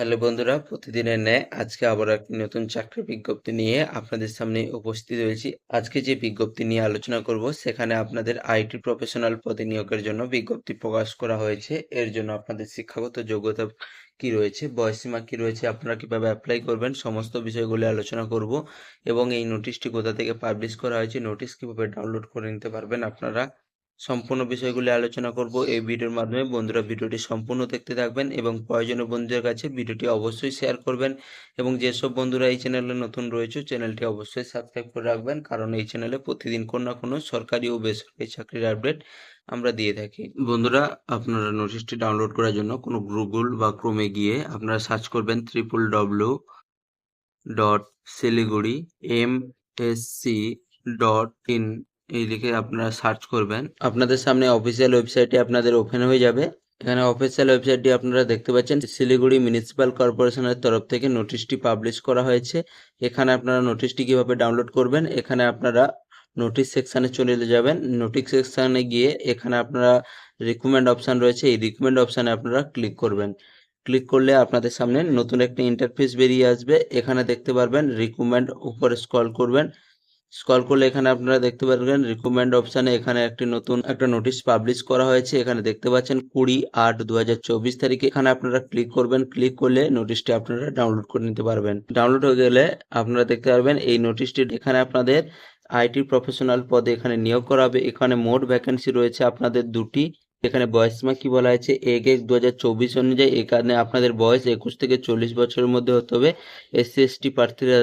Hello বন্ধুরা, প্রতিদিনের ন্যায় আজকে আবার একটি নতুন চাকরির বিজ্ঞপ্তি নিয়ে আপনাদের সামনে উপস্থিত হয়েছি। আজকে যে বিজ্ঞপ্তি নিয়ে আলোচনা করব, সেখানে আপনাদের আইটি প্রফেশনাল পদে নিয়োগের জন্য বিজ্ঞপ্তি প্রকাশ করা হয়েছে। এর জন্য আপনাদের শিক্ষাগত যোগ্যতা কি রয়েছে বয়সীমা কি রয়েছে, আপনারা কীভাবে অ্যাপ্লাই করবেন, সমস্ত বিষয়গুলি আলোচনা করব এবং এই নোটিশটি কোথা থেকে পাবলিশ করা হয়েছে নোটিশ কীভাবে ডাউনলোড করে নিতে পারবেন আপনারা। সম্পূর্ণ বিষয়গুলি আলোচনা করব এই ভিডিওর মাধ্যমে। বন্ধুরা, ভিডিওটি সম্পূর্ণ দেখতে থাকবেন এবং প্রয়োজনীয় বন্ধুদের কাছে ভিডিওটি অবশ্যই শেয়ার করবেন এবং যেসব বন্ধুরা এই চ্যানেলে নতুন রয়েছে, চ্যানেলটি অবশ্যই সাবস্ক্রাইব করে রাখবেন কারণ এই চ্যানেলে প্রতিদিন কোনো না কোনো সরকারি ও বেসরকারি চাকরির আপডেট আমরা দিয়ে থাকি। বন্ধুরা, আপনারা নোটিশটি ডাউনলোড করার জন্য কোনো গুগল বা ক্রোমে গিয়ে আপনারা সার্চ করবেন triple W dot Siliguri M S C dot in এই লিখে আপনারা সার্চ করবেন। আপনাদের সামনে অফিসিয়াল ওয়েবসাইটটি আপনাদের ওপেন হয়ে যাবে। এখানে অফিসিয়াল ওয়েবসাইটটি আপনারা দেখতে পাচ্ছেন শিলিগুড়ি মিউনিসিপ্যাল কর্পোরেশনের তরফ থেকে নোটিশটি পাবলিশ করা হয়েছে। এখানে আপনারা নোটিশটি কীভাবে ডাউনলোড করবেন, এখানে আপনারা নোটিশ সেকশানে চলে যাবেন। নোটিশ সেকশানে গিয়ে এখানে আপনারা রিকমেন্ড অপশান রয়েছে, এই রিকমেন্ড অপশানে আপনারা ক্লিক করবেন। ক্লিক করলে আপনাদের সামনে নতুন একটা ইন্টারফেস বেরিয়ে আসবে। এখানে দেখতে পারবেন রিকমেন্ড উপরে স্ক্রল করবেন। স্ক্রল করলে এখানে আপনারা দেখতে পারবেন রিকমেন্ড অপশানে এখানে একটি নতুন একটা নোটিশ পাবলিশ করা হয়েছে। এখানে দেখতে পাচ্ছেন কুড়ি আট দু তারিখে। এখানে আপনারা ক্লিক করবেন। ক্লিক করলে নোটিশটি আপনারা ডাউনলোড করে নিতে পারবেন। ডাউনলোড হয়ে গেলে আপনারা দেখতে পারবেন এই নোটিশটি এখানে আপনাদের আইটি প্রফেশনাল পদে এখানে নিয়োগ করা হবে। এখানে মোট ভ্যাকেন্সি রয়েছে আপনাদের দুটি। এখানে বয়সীমা কি বলা হয়েছে? এক এক দু অনুযায়ী। এখানে আপনাদের বয়স একুশ থেকে চল্লিশ বছরের মধ্যে হতে হবে। এসসি এসটি প্রার্থীরা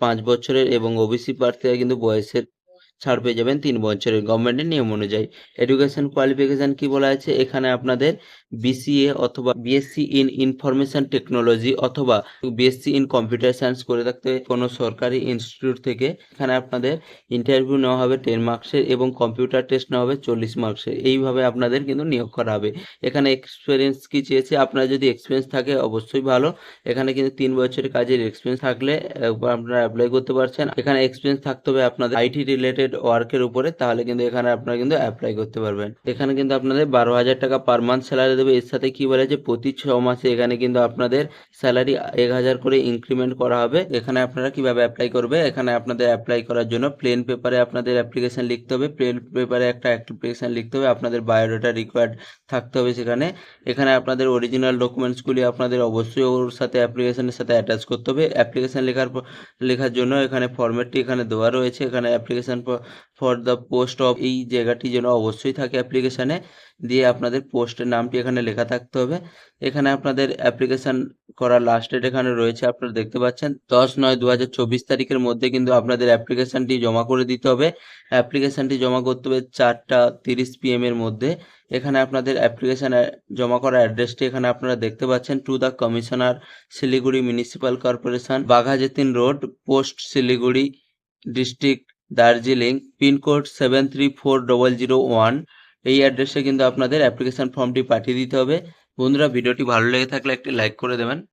পাঁচ বছরের এবং ওবিসি প্রার্থীরা কিন্তু বয়সের ছাড় পেয়ে যাবেন তিন বছরের গভর্নমেন্টের নিয়ম অনুযায়ী। এডুকেশন কোয়ালিফিকেশন কি বলা আছে? এখানে আপনাদের বিসিএ অথবা বিএসসি ইন ইনফরমেশন টেকনোলজি অথবা বিএসসি ইন কম্পিউটার সায়েন্স করে থাকতে কোনো সরকারি ইনস্টিটিউট থেকে এখানে আপনাদের ইন্টারভিউ নেওয়া হবে টেন মার্কসের এবং কম্পিউটার টেস্ট নেওয়া হবে চল্লিশ মার্কসের এইভাবে আপনাদের কিন্তু নিয়োগ করা হবে। এখানে এক্সপিরিয়েন্স কি চেয়েছে? আপনার যদি এক্সপিরিয়েন্স থাকে, অবশ্যই ভালো। এখানে কিন্তু তিন বছরের কাজের এক্সপিরিয়েন্স থাকলে আপনারা অ্যাপ্লাই করতে পারছেন। এখানে এক্সপিরিয়েন্স থাকতে হবে আপনাদের আইটি রিলেটেড ওয়ার্কের উপরে, তাহলে কিন্তু এখানে আপনারা কিন্তু অ্যাপ্লাই করতে পারবেন। এখানে কিন্তু আপনাদের বারো হাজার টাকা পার মান্থ স্যালারি দেবে। এর সাথে কি বলে যে প্রতি ছ মাসে এখানে কিন্তু আপনাদের স্যালারি এক হাজার করে ইনক্রিমেন্ট করা হবে। এখানে আপনারা কীভাবে অ্যাপ্লাই করবে? এখানে আপনাদের অ্যাপ্লাই করার জন্য প্লেন পেপারে আপনাদের অ্যাপ্লিকেশন লিখতে হবে। প্লেন পেপারে একটা অ্যাপ্লিকেশন লিখতে হবে। আপনাদের বায়োডাটা রিকোয়ার্ড থাকতে হবে সেখানে। এখানে আপনাদের অরিজিনাল ডকুমেন্টসগুলি আপনাদের অবশ্যই ওর সাথে অ্যাপ্লিকেশনের সাথে অ্যাটাচ করতে হবে। অ্যাপ্লিকেশন লেখার লেখার জন্য এখানে ফরম্যাটটি এখানে দেওয়া রয়েছে। এখানে application for the post of এই জায়গাটি যেন অবশ্যই থাকে অ্যাপ্লিকেশানে দিয়ে আপনাদের পোস্টের নামটি এখানে লেখা থাকতে হবে। এখানে আপনাদের অ্যাপ্লিকেশান করার লাস্ট ডেট এখানে রয়েছে, আপনারা দেখতে পাচ্ছেন। দশ নয় দু তারিখের মধ্যে কিন্তু আপনাদের অ্যাপ্লিকেশানটি জমা করে দিতে হবে। অ্যাপ্লিকেশানটি জমা করতে হবে চারটা তিরিশ পিএম এর মধ্যে। এখানে আপনাদের অ্যাপ্লিকেশান জমা করার অ্যাড্রেসটি এখানে আপনারা দেখতে পাচ্ছেন। To the commissioner Siliguri municipal corporation Baghajatin road post Siliguri district Darjeeling, pincode seven three four double zero one এই অ্যাড্রেসে কিন্তু আপনাদের অ্যাপ্লিকেশান ফর্মটি পাঠিয়ে দিতে হবে। বন্ধুরা, ভিডিওটি ভালো লেগে থাকলে একটি লাইক করে দেবেন।